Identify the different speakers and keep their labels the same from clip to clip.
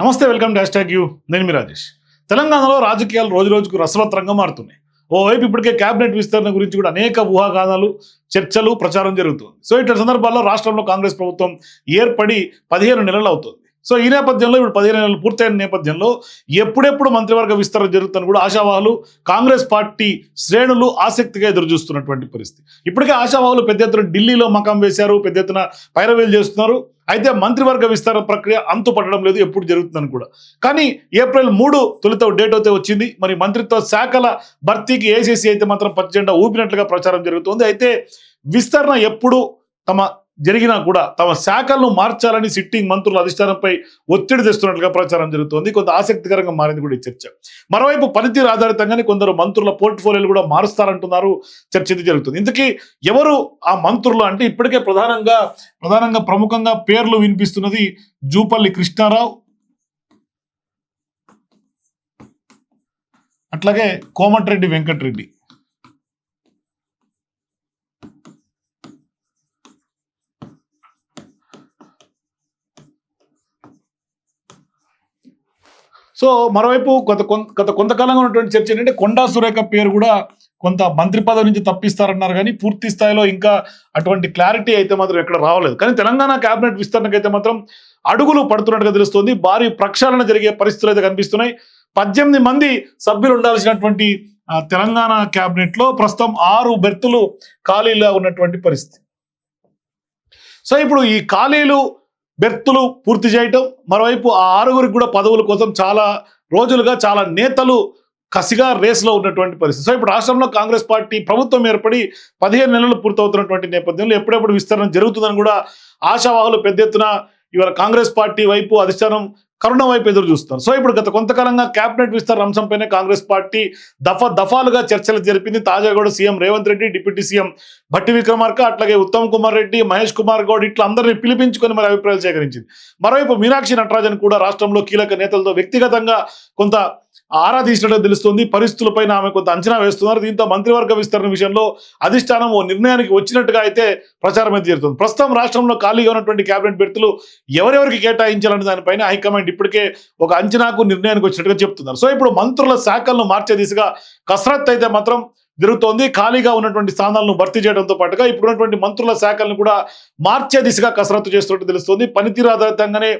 Speaker 1: నమస్తే welcome dash tag you. నేను మీ రాజేష్. తెలంగాణలో రాజకీయాలు రోజు రోజుకు రసవత్రంగా మారుతున్నాయి. ఓవైపు ఇప్పటికే కేబినెట్ విస్తరణ గురించి కూడా అనేక ఊహాగానాలు చర్చలు ప్రచారం జరుగుతుంది. సో ఇటువంటి సందర్భాల్లో రాష్ట్రంలో కాంగ్రెస్ ప్రభుత్వం ఏర్పడి పదిహేను నెలలు అవుతుంది. సో ఈ నేపథ్యంలో ఇప్పుడు పదిహేను నెలలు పూర్తయిన నేపథ్యంలో ఎప్పుడెప్పుడు మంత్రివర్గ విస్తరణ జరుగుతుందని కూడా ఆశావాహులు కాంగ్రెస్ పార్టీ శ్రేణులు ఆసక్తిగా ఎదురుచూస్తున్నటువంటి పరిస్థితి. ఇప్పటికే ఆశావాహులు పెద్ద ఎత్తున ఢిల్లీలో మకాం వేశారు పెద్ద ఎత్తున పైరవేలు చేస్తున్నారు. అయితే మంత్రివర్గ విస్తరణ ప్రక్రియ అంతు పట్టడం లేదు ఎప్పుడు జరుగుతుందని కూడా. కానీ ఏప్రిల్ మూడు తొలిత డేట్ అయితే వచ్చింది. మరి మంత్రిత్వ శాఖల భర్తీకి ఏసీసీ అయితే మాత్రం పచ్చజెండా ఊపినట్లుగా ప్రచారం జరుగుతుంది. అయితే విస్తరణ ఎప్పుడు తమ జరిగినా కూడా తమ శాఖలను మార్చాలని సిట్టింగ్ మంత్రుల అధిష్టానంపై ఒత్తిడి తెస్తున్నట్లుగా ప్రచారం జరుగుతోంది. కొంత ఆసక్తికరంగా మారింది కూడా ఈ చర్చ. మరోవైపు పనితీరు ఆధారితంగానే కొందరు మంత్రుల పోర్ట్ఫోలియోలు కూడా మారుస్తారంటున్నారు చర్చ ఇది జరుగుతుంది. ఇంతకీ ఎవరు ఆ మంత్రులు అంటే ఇప్పటికే ప్రధానంగా ప్రధానంగా ప్రముఖంగా పేర్లు వినిపిస్తున్నది జూపల్లి కృష్ణారావు. అట్లాగే కోమటిరెడ్డి వెంకటరెడ్డి. సో మరోవైపు గత గత కొంతకాలంగా ఉన్నటువంటి చర్చ ఏంటంటే కొండా సురేఖ పేరు కూడా కొంత మంత్రి పదవి నుంచి తప్పిస్తారన్నారు కానీ పూర్తి స్థాయిలో ఇంకా అటువంటి క్లారిటీ అయితే మాత్రం ఎక్కడ రావలేదు. కానీ తెలంగాణ కేబినెట్ విస్తరణకు అయితే మాత్రం అడుగులు పడుతున్నట్టుగా తెలుస్తుంది. భారీ ప్రక్షాళన జరిగే పరిస్థితులు అయితే కనిపిస్తున్నాయి. పద్దెనిమిది మంది సభ్యులు ఉండాల్సినటువంటి తెలంగాణ కేబినెట్లో ప్రస్తుతం ఆరు బెర్తులు ఖాళీగా ఉన్నటువంటి పరిస్థితి. సో ఇప్పుడు ఈ ఖాళీలు బెర్తులు పూర్తి చేయటం. మరోవైపు ఆ ఆరుగురికి కూడా పదవుల కోసం చాలా రోజులుగా చాలా నేతలు కసిగా రేస్లో ఉన్నటువంటి పరిస్థితి. సో ఇప్పుడు రాష్ట్రంలో కాంగ్రెస్ పార్టీ ప్రభుత్వం ఏర్పడి పదిహేను నెలలు పూర్తవుతున్నటువంటి నేపథ్యంలో ఎప్పుడెప్పుడు విస్తరణ జరుగుతుందని కూడా ఆశావాహులు పెద్ద ఎత్తున ఇవాళ కాంగ్రెస్ పార్టీ వైపు అధిష్టానం కరుణ వైపు ఎదురు చూస్తారు సో ఇప్పుడు గత కొంతకాలంగా కేబినెట్ విస్తరణ అంశంపైనే కాంగ్రెస్ పార్టీ దఫా దఫాలుగా చర్చలు జరిపింది. తాజాగా కూడా CM Revanth Reddy deputy CM Bhatti Vikramarka అట్లాగే ఉత్తమ్ కుమార్ రెడ్డి మహేష్ కుమార్ గౌడ్ ఇట్లా అందరినీ పిలిపించుకొని మరి అభిప్రాయాలు సేకరించింది. మరోవైపు మీనాక్షి నటరాజన్ కూడా రాష్ట్రంలో కీలక నేతలతో వ్యక్తిగతంగా కొంత ఆరా తీసినట్టు తెలుస్తుంది. పరిస్థితులపైన ఆమె కొంత అంచనా వేస్తున్నారు. దీంతో మంత్రివర్గ విస్తరణ విషయంలో అధిష్టానం ఓ నిర్ణయానికి వచ్చినట్టుగా అయితే ప్రచారం అయితే జరుగుతుంది. ప్రస్తుతం రాష్ట్రంలో ఖాళీగా ఉన్నటువంటి కేబినెట్ బెర్తులు ఎవరెవరికి కేటాయించాలనే దానిపైన హైకమాండ్ ఇప్పటికే ఒక అంచనాకు నిర్ణయానికి వచ్చినట్టుగా చెప్తున్నారు. సో ఇప్పుడు మంత్రుల శాఖలను మార్చే దిశగా కసరత్ అయితే మాత్రం జరుగుతోంది. ఖాళీగా ఉన్నటువంటి స్థానాలను భర్తీ చేయడంతో పాటుగా ఇప్పుడు ఉన్నటువంటి మంత్రుల శాఖలను కూడా మార్చే దిశగా కసరత్తు చేస్తున్నట్టు తెలుస్తుంది. పనితీరు ఆధారితంగానే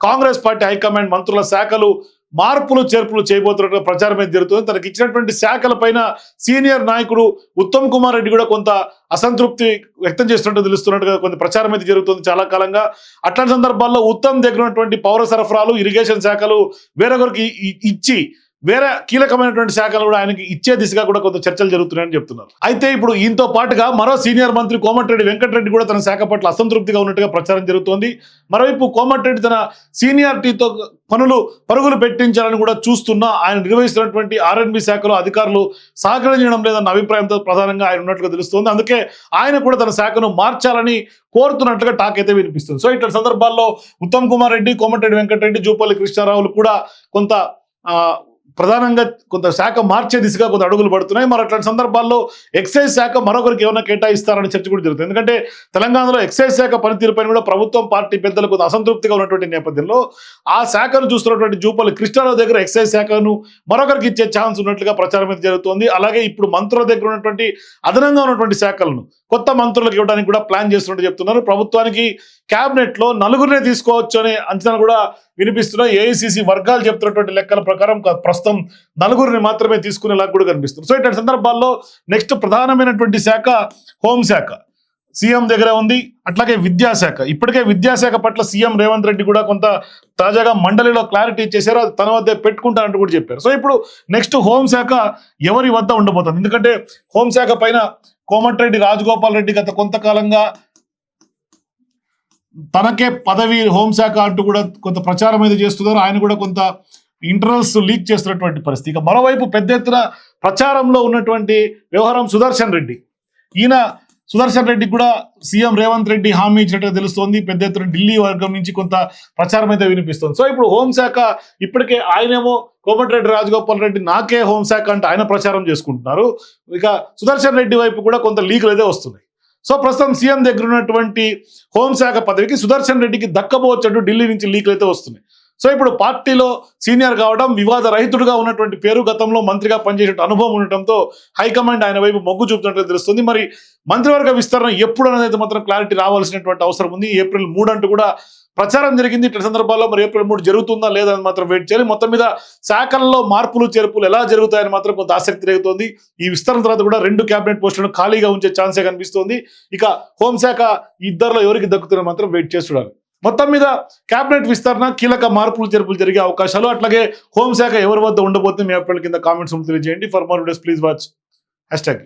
Speaker 1: కాంగ్రెస్ పార్టీ హైకమాండ్ మంత్రుల శాఖలు మార్పులు చేర్పులు చేయబోతున్నట్టుగా ప్రచారం అయితే జరుగుతుంది తనకి ఇచ్చినటువంటి శాఖల పైన సీనియర్ నాయకుడు ఉత్తమ్ కుమార్ రెడ్డి కూడా కొంత అసంతృప్తి వ్యక్తం చేస్తున్నట్టు తెలుస్తున్నట్టుగా కొంత ప్రచారం అయితే జరుగుతుంది చాలా కాలంగా. అట్లాంటి సందర్భాల్లో ఉత్తమ్ దగ్గర ఉన్నటువంటి పౌర సరఫరాలు ఇరిగేషన్ శాఖలు వేరొకరికి ఇచ్చి వేరే కీలకమైనటువంటి శాఖలు కూడా ఆయనకి ఇచ్చే దిశగా కూడా కొంత చర్చలు జరుగుతున్నాయని చెప్తున్నారు. అయితే ఇప్పుడు ఈతో పాటుగా మరో సీనియర్ మంత్రి కోమటిరెడ్డి వెంకటరెడ్డి కూడా తన శాఖ పట్ల అసంతృప్తిగా ఉన్నట్టుగా ప్రచారం జరుగుతోంది. మరోవైపు కోమటిరెడ్డి తన సీనియారిటీతో పనులు పరుగులు పెట్టించాలని కూడా చూస్తున్నా ఆయన నిర్వహిస్తున్నటువంటి ఆర్ఎన్బి శాఖలో అధికారులు సహకరించడం లేదన్న అభిప్రాయంతో ప్రధానంగా ఆయన ఉన్నట్లుగా తెలుస్తోంది. అందుకే ఆయన కూడా తన శాఖను మార్చాలని కోరుతున్నట్లుగా టాక్ అయితే వినిపిస్తుంది. సో ఇట్లాంటి సందర్భాల్లో ఉత్తమ్ కుమార్ రెడ్డి కోమటిరెడ్డి వెంకటరెడ్డి జూపల్లి కృష్ణారావులు కూడా కొంత ప్రధానంగా కొంత శాఖ మార్చే దిశగా కొంత అడుగులు పడుతున్నాయి. మరి అట్లాంటి సందర్భాల్లో ఎక్సైజ్ శాఖ మరొకరికి ఏమైనా కేటాయిస్తారని చర్చ కూడా జరుగుతుంది. ఎందుకంటే తెలంగాణలో ఎక్సైజ్ శాఖ పనితీరుపైన కూడా ప్రభుత్వం పార్టీ పెద్దలు కొంత అసంతృప్తిగా ఉన్నటువంటి నేపథ్యంలో ఆ శాఖను చూస్తున్నటువంటి జూపల్లి కృష్ణారావు దగ్గర ఎక్సైజ్ శాఖను మరొకరికి ఇచ్చే ఛాన్స్ ఉన్నట్లుగా ప్రచారం అయితే జరుగుతుంది. అలాగే ఇప్పుడు మంత్రుల దగ్గర ఉన్నటువంటి అదనంగా ఉన్నటువంటి శాఖలను కొత్త మంత్రులకు ఇవ్వడానికి కూడా ప్లాన్ చేస్తున్నట్టు చెప్తున్నారు. ప్రభుత్వానికి క్యాబినెట్లో నలుగురినే తీసుకోవచ్చు అనే అంచనా కూడా వినిపిస్తున్న. ఏఐసిసి వర్గాలు చెప్తున్నటువంటి లెక్కల ప్రకారం ప్రస్తుతం నలుగురిని మాత్రమే తీసుకునేలా కూడా కనిపిస్తుంది. సో ఇట్లాంటి సందర్భాల్లో నెక్స్ట్ ప్రధానమైనటువంటి శాఖ హోంశాఖ సీఎం దగ్గర ఉంది. అట్లాగే విద్యాశాఖ. ఇప్పటికే విద్యాశాఖ పట్ల సీఎం రేవంత్ రెడ్డి కూడా కొంత తాజాగా మండలిలో క్లారిటీ ఇచ్చేశారు. అది తన వద్ద పెట్టుకుంటారంటూ కూడా చెప్పారు. సో ఇప్పుడు నెక్స్ట్ హోంశాఖ ఎవరి వద్ద ఉండబోతుంది? ఎందుకంటే హోంశాఖ పైన కోమటిరెడ్డి రాజగోపాల్ రెడ్డి గత కొంతకాలంగా తనకే పదవి హోంశాఖ అంటూ కూడా కొంత ప్రచారం అయితే చేస్తున్నారు. ఆయన కూడా కొంత ఇంటర్నల్స్ లీక్ చేస్తున్నటువంటి పరిస్థితి. ఇక మరోవైపు పెద్ద ఎత్తున ప్రచారంలో ఉన్నటువంటి వ్యవహారం సుదర్శన్ రెడ్డి. ఈయన సుదర్శన్ రెడ్డి కూడా సీఎం రేవంత్ రెడ్డి హామీ ఇచ్చినట్టు తెలుస్తోంది. పెద్ద ఎత్తున ఢిల్లీ వర్గం నుంచి కొంత ప్రచారం అయితే వినిపిస్తుంది. సో ఇప్పుడు హోంశాఖ ఇప్పటికే ఆయనేమో కోమటిరెడ్డి రాజగోపాల్ రెడ్డి నాకే హోంశాఖ అంటే ఆయన ప్రచారం చేసుకుంటున్నారు. ఇక సుదర్శన్ రెడ్డి వైపు కూడా కొంత లీకులు అయితే వస్తున్నాయి. సో ప్రస్తుతం సీఎం దగ్గర ఉన్నటువంటి హోంశాఖ పదవికి సుదర్శన్ రెడ్డికి దక్కబోవచ్చు ఢిల్లీ నుంచి లీక్లు అయితే వస్తున్నాయి. సో ఇప్పుడు పార్టీలో సీనియర్ కావడం వివాద రహితుడుగా ఉన్నటువంటి పేరు గతంలో మంత్రిగా పనిచేసే అనుభవం ఉండటంతో హైకమాండ్ ఆయన వైపు మొగ్గు చూపుతున్నట్లు తెలుస్తుంది. మరి మంత్రివర్గ విస్తరణ ఎప్పుడు అనేది మాత్రం క్లారిటీ రావాల్సినటువంటి అవసరం ఉంది. ఏప్రిల్ మూడు అంటూ కూడా ప్రచారం జరిగింది. ఇట్ల సందర్భాల్లో మరి ఏప్రిల్ మూడు జరుగుతుందా లేదా అని మాత్రం వెయిట్ చేయాలి. మొత్తం మీద శాఖల్లో మార్పులు చేర్పులు ఎలా జరుగుతాయని మాత్రం కొంత ఆసక్తి రేగుతోంది. ఈ విస్తరణ తర్వాత కూడా రెండు కేబినెట్ పోస్టులను ఖాళీగా ఉంచే ఛాన్సే కనిపిస్తోంది. ఇక హోంశాఖ ఇద్దరులో ఎవరికి దక్కుతున్న మాత్రం వెయిట్ చేస్తున్నారు మొత్తం మీద క్యాబినెట్ విస్తరణ కీలక మార్పులు చేర్పులు జరిగే అవకాశాలు. అట్లాగే హోంశాఖ ఎవరి వద్ద ఉండబోతుంది మీ అప్పటి కింద కామెంట్స్ తెలియజేయండి. For more days please watch hashtag